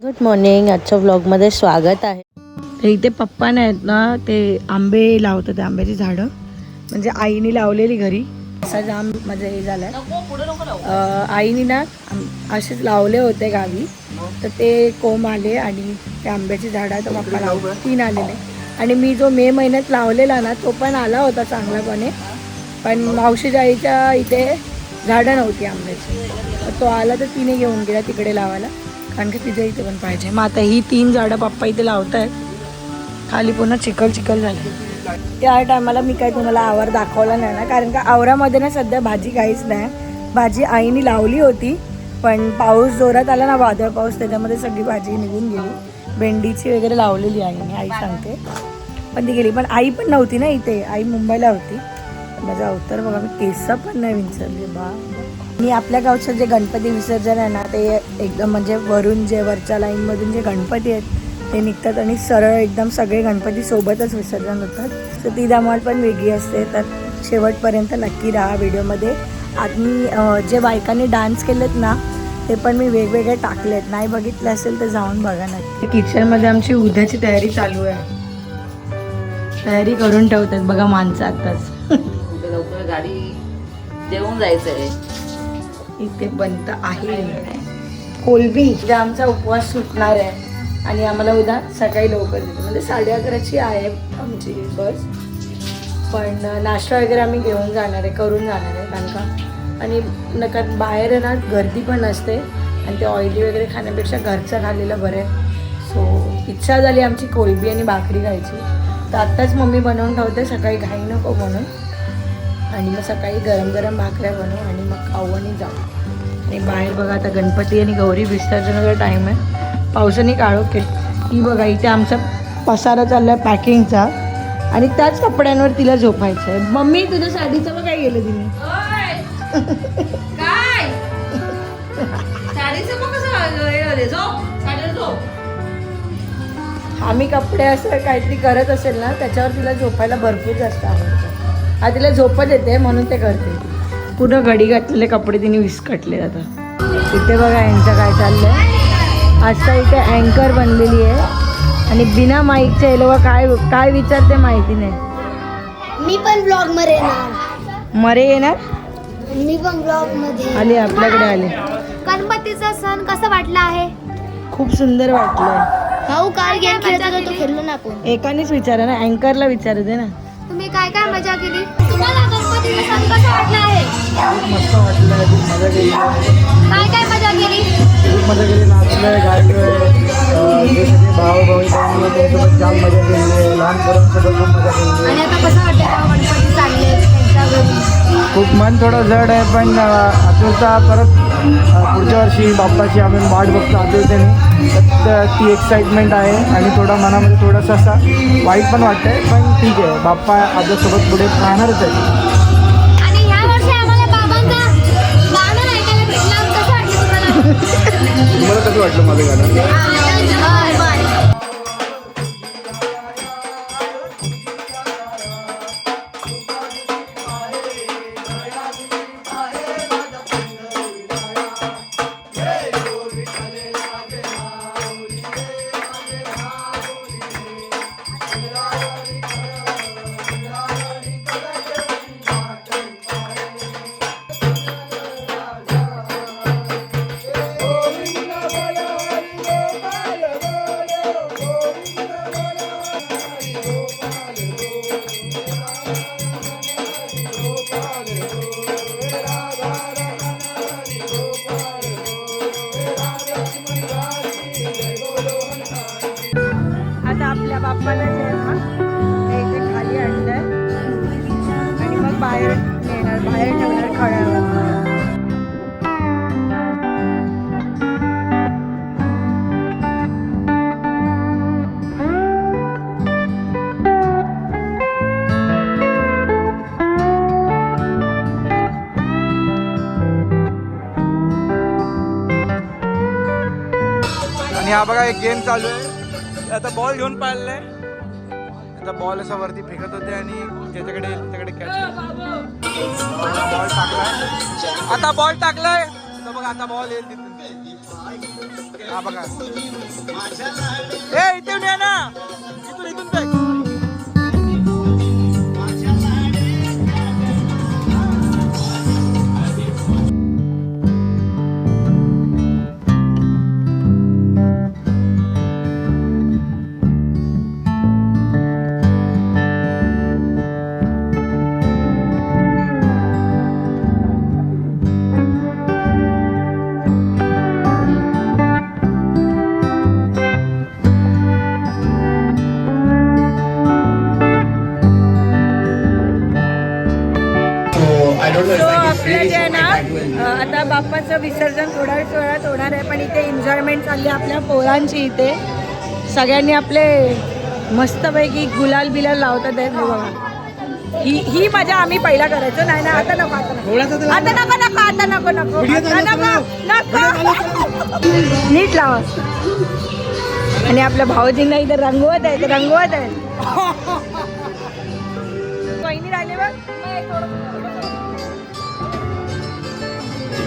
Good morning आजच्या व्लॉगमध्ये स्वागत आहे. तर इथे पप्पा नाही आहेत ना ते आंबे लावतात ते आंब्याची झाडं. म्हणजे आईने लावलेली घरी. असा जाम माझं हे झालाय. आईने ना असेच लावले होते गावी. तर ते कोंब आले आणि ते आंब्याची झाडं तर पप्पा लावलं तीन आलेले. आणि मी जो मे महिन्यात लावलेला ना तो पण आला होता चांगलापणे पण मावशीच्या आईच्या इथे झाडं नव्हती आंब्याची. तो आला तर तिने घेऊन गेला तिकडे लावायला. कारण की तिच्या इथे पण पाहिजे. मग आता ही तीन झाडं पप्पा इथे लावत आहेत खाली पुन्हा चिखल चिखल झाले. त्या टायमाला मी काही तुम्हाला आवर दाखवला नाही ना कारण का आवरामध्ये ना सध्या भाजी काहीच नाही. भाजी आईने लावली होती पण पाऊस जोरात आला ना वादळ पाऊस त्याच्यामध्ये सगळी भाजी निघून गेली. भेंडीची वगैरे लावलेली आईने आई सांगते. पण ती गेली पण आई पण नव्हती ना इथे. आई मुंबईला होती. माझा अवतार बघा मी केस पण नाही विचारले बा आणि आपल्या गावचं जे गणपती विसर्जन आहे ना ते एकदम म्हणजे वरून जे वरच्या लाईनमधून जे गणपती आहेत ते निघतात आणि सरळ एकदम सगळे गणपती सोबतच विसर्जन होतात. तर ती धमाल पण वेगळी असते. तर शेवटपर्यंत नक्की राहा व्हिडिओमध्ये. आणि अं, जे बायकांनी डान्स केलेत ना ते पण मी वेगवेगळे टाकलेत. नाही बघितलं असेल तर जाऊन बघा नक्की. किचनमध्ये आमची उद्याची तयारी चालू आहे. तयारी करून ठेवतात. बघा माणसं आताच लवकर गाडी देऊन जायचं आहे इथे बनत आहे. कोलबी उद्या आमचा उपवास सुटणार आहे. आणि आम्हाला उद्या सकाळी लवकर येतो म्हणजे साडे अकराची आहे आमची बस. पण नाश्ता वगैरे आम्ही घेऊन जाणार आहे करून जाणार आहे कारण का? आणि नका बाहेर आहे ना गर्दी पण असते. आणि ते ऑइली वगैरे खाण्यापेक्षा घरचं खाल्लेलं बरं आहे. सो इच्छा झाली आमची कोलबी आणि भाकरी खायची. तर आत्ताच मम्मी बनवून ठेवते सकाळी घाई नको म्हणून. आणि मग सकाळी गरम गरम भाकऱ्या बनवू आणि मग खाऊ आणि जाऊ. आणि बाहेर बघा आता गणपती आणि गौरी विसर्जनाचा टाईम आहे. पावसाने काळो केल ही बघा इथे आमचा पसारा चालला आहे पॅकिंगचा. आणि त्याच कपड्यांवर तिला झोपायचं आहे. मम्मी तुझ्या साडीचं मग काय गेलं तिने. आम्ही कपडे असं काहीतरी करत असेल ना त्याच्यावर तिला झोपायला भरपूर जास्त आवडतं. हा तिला झोपत येते म्हणून ते करते. पूर्ण घडी घातलेले कपडे तिने विस्कटले आता. इथे बघा यांचं काय चाललंय. आता इथे अँकर बनलेली आहे. आणि बिना माईकच्या हे लोक काय काय विचारते माहिती नाही. मी पण ब्लॉगमध्ये येणार. मरे येणार? मी पण ब्लॉगमध्ये आले आपल्याकडे आले. गणपतीचा सण कसा वाटला आहे? खूप सुंदर वाटलं. भाऊ काल गेम खेळत होता तो खेळलो ना आपण. एकानेच विचारा ना अँकरला विचारू दे ना. तुम्ही काय काय मजा केली? तुम्हाला गणपतीचा सण कसा वाटला आहे? खूप मस्त वाटलं खूप मजा केली. काय काय मजा केली? खूप मजा केली नाचलोय गायलोय जे सगळे भाऊ भाऊ त्यांनी त्यांच्यासोबत जाम मजा केली आहे लहान पोरांसोबत खूप मजा केली. आणि आता कसं वाटतं गणपती चालले त्यांच्या घरी? खूप मन थोडं जड आहे पण आतुरता परत पुढच्या वर्षी बाप्पाची आम्ही वाट बघतो आतुरतेने तर ती एक्साइटमेंट आहे आणि थोडा मनामध्ये थोडासा असा वाईट पण वाटतंय पण ठीक आहे. बाप्पा आपल्यासोबत पुढे राहणारच आहे आणि ह्या वर्षी आम्हाला बाबांचा गाणं ऐकायला भेटलं. कसं वाटलं तुम्हाला? तुम्हाला कसं वाटलं माझं गाणं? हा बघा एक गेम चालू आहे आता बॉल घेऊन पाहिलाय आता बॉल असा वरती फेकत होते आणि त्याच्याकडे त्याच्याकडे कॅच बॉल टाकलाय आता बॉल टाकलाय आता बघा आता बॉल येईल तिथून. हा बघा. ए इथे ये ना. इथून इथून पोरांची इथे. सगळ्यांनी आपले मस्तपैकी गुलाल बिलाल लावतात आहेत हे बघा. ही ही मजा आम्ही पहिला करायचो. नाही ना आता नको आता नको. आता नको नको आता नको नको. आता नको नको. नीट लावा. आणि आपल्या भाऊजींना इथे रंगवत आहेत रंगवत आहेत. वहिनी राहिले बघ.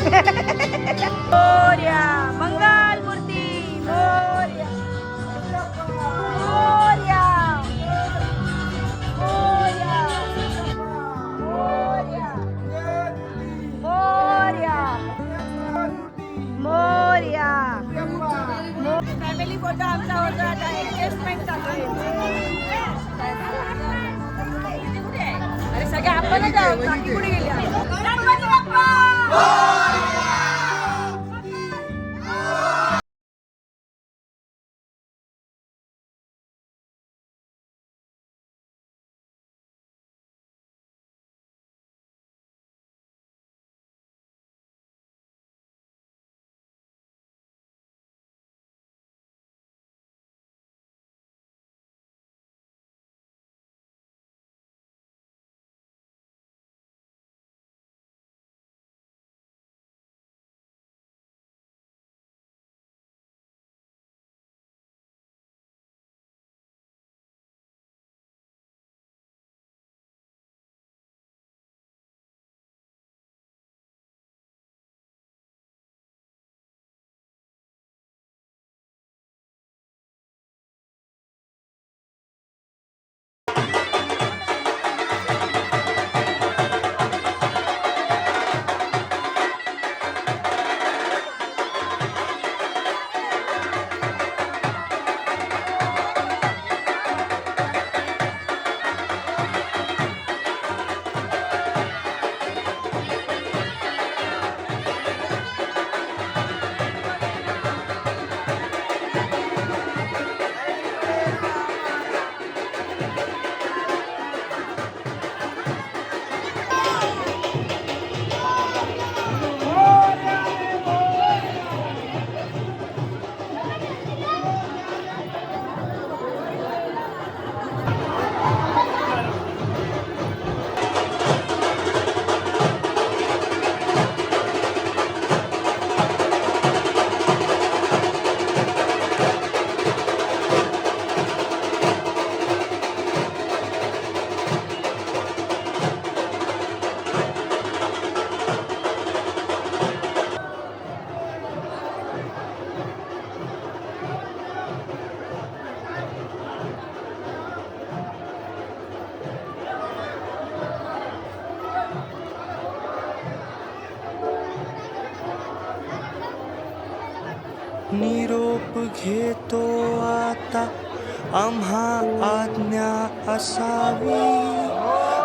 मंगल. फॅमिली फोटो आमचा होतो. आता एडजस्टमेंट चालू आहे. अरे सगळे आपणच आहोत. कुठे गेले?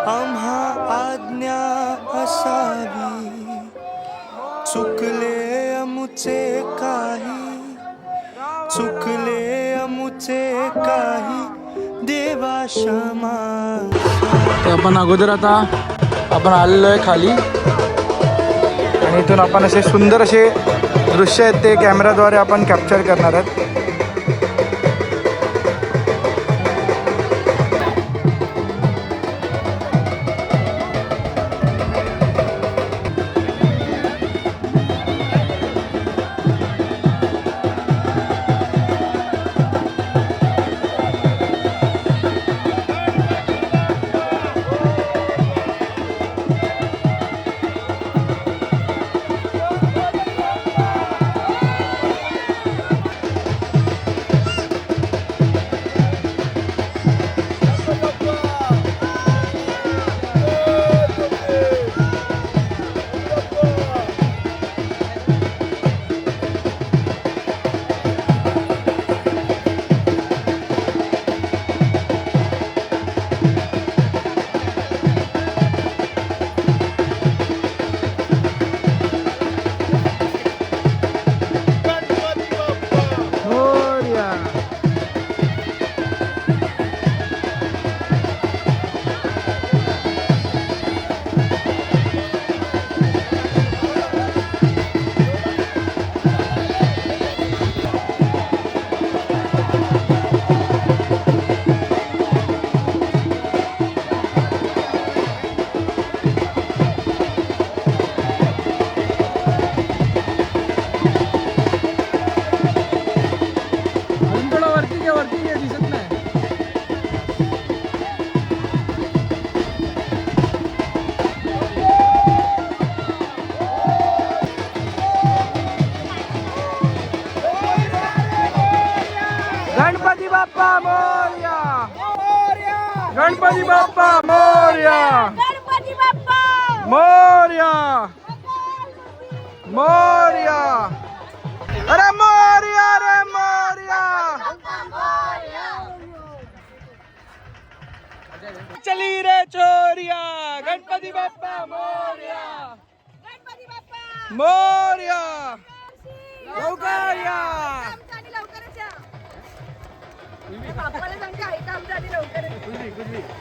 आम्हा आज्ञा असावी। चुकले अमुचे काही। चुकले अमुचे काही। देवा क्षमा। तर आपण अगोदर आता आपण आलेलो आहे खाली. आणि इथून आपण असे सुंदर असे दृश्य आहेत ते कॅमेराद्वारे आपण कॅप्चर करणार आहेत.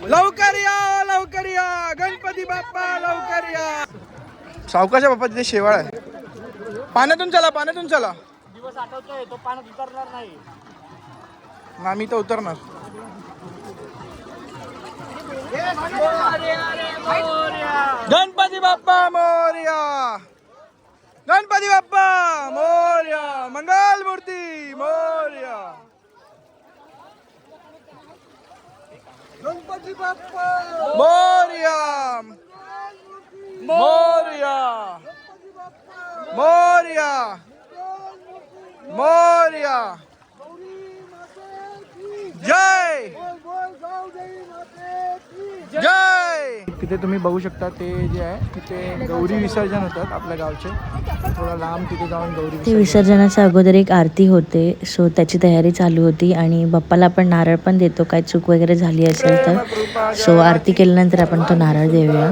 लवकर या. लवकर या गणपती बाप्पा लवकर या. सावकाशा बाप्पा तिथे शेवाळ आहे. पाण्यातून चला पाण्यातून चला. दिवस आठवतोय तो पाण्यात उतरणार नाही. ना मी तर उतरणार. गणपती बाप्पा मोर्या. गणपती बाप्पा मोर्या. मंगल मूर्ती मोर्या. गणपती बाप्पा मोर्या मोर्या मोर्या मोर्या जय! जय! तिथे तुम्ही बघू शकता ते जे आहे तिथे गौरी विसर्जन होतात आपल्या गावचे. थोडा लांब तिथे जाऊन गौरी ते विसर्जनाच्या अगोदर एक आरती होते सो त्याची तयारी चालू होती आणि बाप्पाला आपण नारळ पण देतो काय चूक वगैरे झाली असेल तर. सो आरती केल्यानंतर आपण तो नारळ देऊया.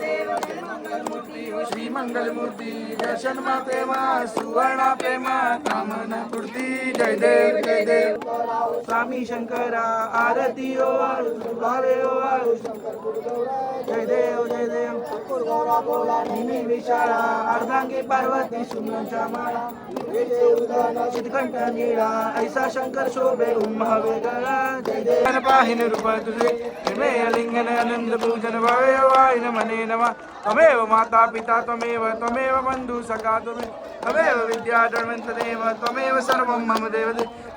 श्री दर्शन सुवर्णा प्रेमा कामना पूर्ती जय देव जय देव. स्वामी शंकरा आरती ओ भावे ओ जय देव जय देव. विशाळा अर्धांगी पार्वती सुमनच्या माळा. चितकंठ निळा ऐसा शंकर शोभे उम्हावे गळा. जय देव. पाहिन रूप तुझे हिमे लिंगन आनंद पूजन भवे वायन मने नमा त्वमेव माता पिता त्वमेव त्वमेव बंधु सखा त्वमेव त्वमेव विद्या त्वमेव सर्वं मम देव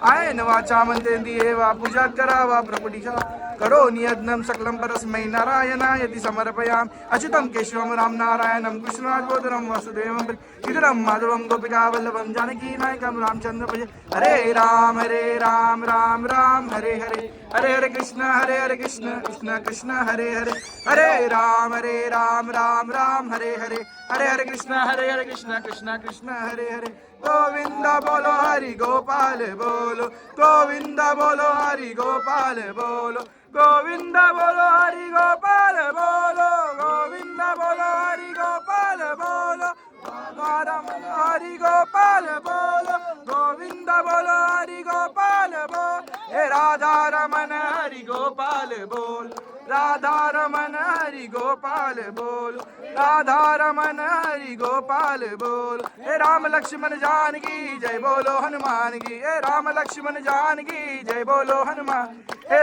आयन वाचा मंत्रेंदी वा पूजा करा वा प्रपुटिशा करो नियज्ञम सकलं परस्मै नारायणायति समर्पयाम। अच्युतं केशवं राम नारायणं कृष्णाद्भोदरं वासुदेवं विदुरं माधवं गोपिका वल्लभं जानकी नायकं रामचंद्र भज हरे राम हरे राम राम राम हरे हरे। हरे हरे कृष्ण हरे हरे कृष्ण कृष्ण कृष्ण हरे हरे हरे राम हरे राम राम राम हरे हरे हरे हरे कृष्ण हरे हरे कृष्ण कृष्ण कृष्ण हरे हरे गोविंद बोलो हरि गोपाल बोलो गोविंद बोलो हरि गोपाल बोलो गोविंद बोलो हरि गोपाल बोलो गोविंद बोलो हरि गोपाल बोलो राम हरि गोपाल बोलो गोविंद बोलो हरि गोपाल बोल हे राधा रमन हरि गोपाल बोल राधा रमन हरि गोपाल बोल राधा रमन हरि गोपाल बोल हे राम लक्ष्मण जानकी जय बोलो हनुमान की हे राम लक्ष्मण जानकी जय बोलो हनुमान हे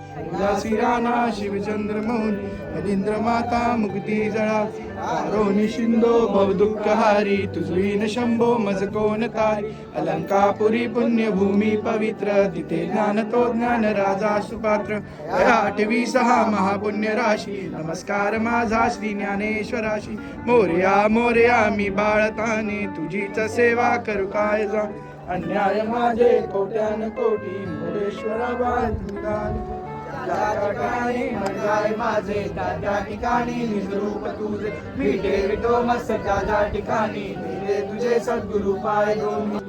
गणेश उदासीराना शिवचंद्र मौन मदिंद्र माता मुक्ती जळा आरोनी शिंदो भवदुःखहारी तुझवीन शंभो मज कोण तारी अलंकापुरी पुण्यभूमी पवित्र तिथे ज्ञान तो ज्ञान राजा सुपात्र आठवी सहा महापुण्य राशी नमस्कार माझा श्री ज्ञानेश्वराशी मोर्या मोर्या मी बाळताने तुझीच सेवा करू काय जा? अन्याय माझे कोट्यान कोटी मोरेश्वरा बाळ ठिकाणी म्हणजाय माझे त्या ठिकाणी निजरूप तुझे मी ठेवितो मस्त त्या ठिकाणी दिले तुझे सद्गुरु पाय दोन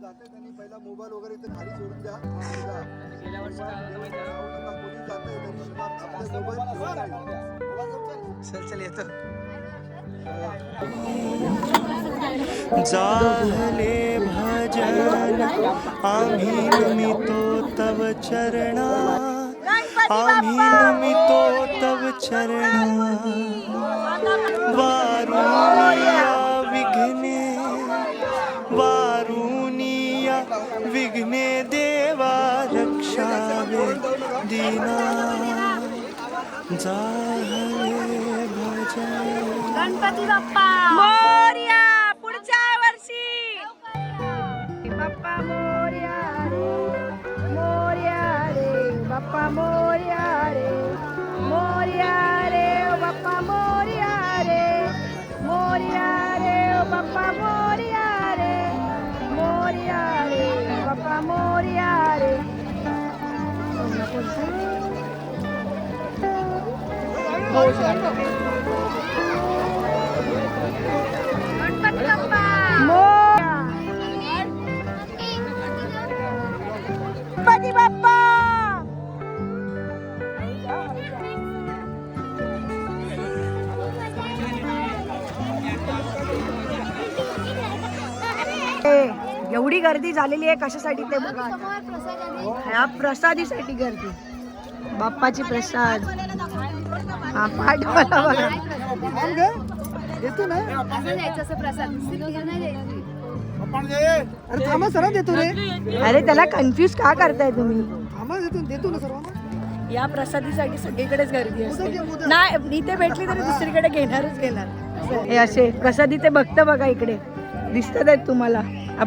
जाते त्यांनी? पहिला मोबाईल वगैरे इथे खाली सोडून द्या. आणि जा. चल चल येतो जाहले भजन आम्ही नमितो तव चरणा। आम्ही नमितो तव चरणा। वारुनिया विघ्ने वारुनिया विघ्ने देवा दीना जाहले भजन गणपती बाप्पा एवढी गर्दी झालेली आहे कशासाठी ते बघा. ह्या प्रसादीसाठी गर्दी. बाप्पाची प्रसाद. हा पाठ मला बघा. येतो ना. असं द्यायचं असं प्रसाद. सिद्धी नाही द्यायची. अरे थांबा सरा देतो रे. अरे त्याला कन्फ्युज का करताय तुम्ही? थांबा देतो देतो ना सर्वांना. या प्रसादीसाठी सगळीकडेच गर्दी असते. नाही इथे भेटली तरी दुसरीकडे घेणारच घेणार. हे असे प्रसाद इथे बघतं बघा इकडे. दिसतात आहेत तुम्हाला.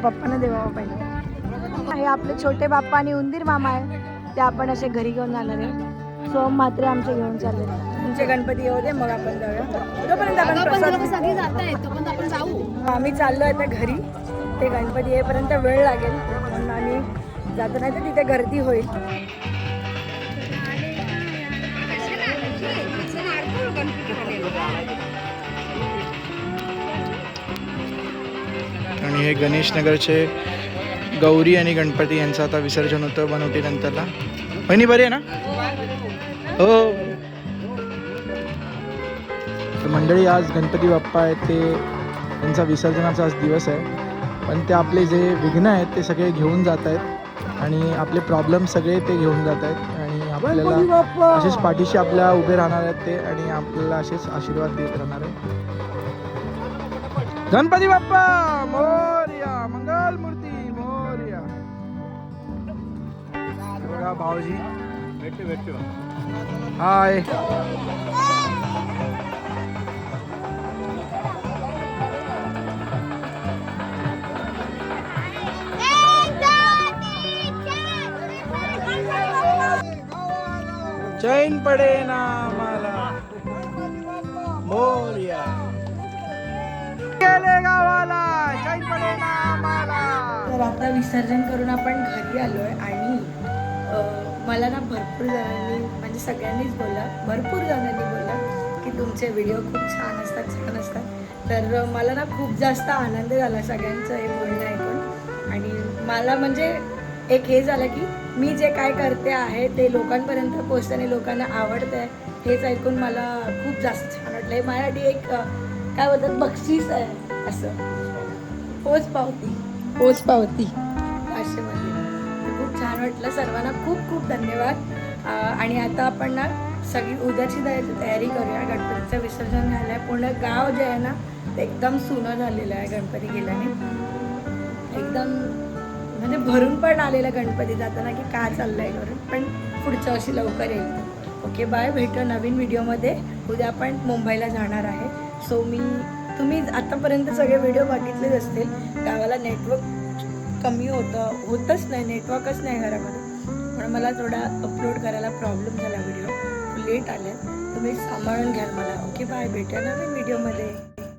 पप्पांना देवा पाहिजे हे आपले छोटे बाप्पा आणि उंदीर मामा आहे ते आपण असे घरी घेऊन जाणार आहे. सोम मात्रे आमचे घेऊन चालले. तुमचे गणपती येऊ दे मग आपण जाऊया. तोपर्यंत आपण पण प्रसाद लोक सगळी जात आहेत तोपर्यंत आपण जाऊ. आम्ही चाललो आता घरी. ते गणपती येईपर्यंत वेळ लागेल. म्हणून आम्ही जातो नाही तर तिथे गर्दी होईल. आणि हे गणेश नगरचे गौरी आणि गणपती यांचं आता विसर्जन होतं बनवटी नंतरला बहिणी बरी आहे ना? हो तर मंडळी आज गणपती बाप्पा आहेत ते त्यांचा विसर्जनाचा आज दिवस आहे. पण ते आपले जे विघ्न आहेत ते सगळे घेऊन जात आहेत आणि आपले प्रॉब्लेम सगळे ते घेऊन जात आहेत. आणि आपल्याला असेच पाठीशी आपल्या उभे राहणार आहेत ते आणि आपल्याला असेच आशीर्वाद देत राहणार आहे गणपती बाप्पा! मोर्या! मंगल मूर्ती! मोर्या! बघा भाऊजी. भेटू भेटू हाय. चैन पडे ना मला। मोर्या। गेले गावाला चैन पडे ना आम्हाला तर आता विसर्जन करून आपण घरी आलो आहे आणि मला ना भरपूर जणांनी म्हणजे सगळ्यांनीच बोलला भरपूर जणांनी बोलला की तुमचे व्हिडिओ खूप छान असतात छान असतात. तर मला ना खूप जास्त आनंद झाला सगळ्यांचं हे बोलणं ऐकून. आणि मला म्हणजे एक हे झालं की मी जे काय करते आहे ते लोकांपर्यंत पोचते आणि लोकांना आवडतं आहे हेच ऐकून मला खूप जास्त छान वाटलं हे माझ्यासाठी एक काय बोलतात बक्षीस आहे असं. पोच पावती. पोच पावती. असे मध्ये खूप छान वाटलं. सर्वांना खूप खूप धन्यवाद. आणि आता आपण ना सगळी उद्याची तयारी तयारी करूया. गणपतीचं विसर्जन झालं आहे पूर्ण गाव जे आहे ना ते एकदम सुनं झालेलं आहे गणपती गेल्याने. एकदम म्हणजे भरून पण आलेला गणपती जाताना की काय चाललंय करून पण पुढच्या वर्षी लवकर येईल. ओके बाय भेटू नवीन व्हिडिओमध्ये. उद्या आपण मुंबईला जाणार आहे. सो मी तुम्ही आत्तापर्यंत सगळे व्हिडिओ बघितलेच असतील. गावाला नेटवर्क कमी होतं होतच नाही नेटवर्कच नाही घरामध्ये. पण मला थोडा अपलोड करायला प्रॉब्लेम झाला व्हिडिओ. लेट आले तुम्ही सांभाळून घ्याल मला. ओके बाय भेटूया नवीन व्हिडिओमध्ये.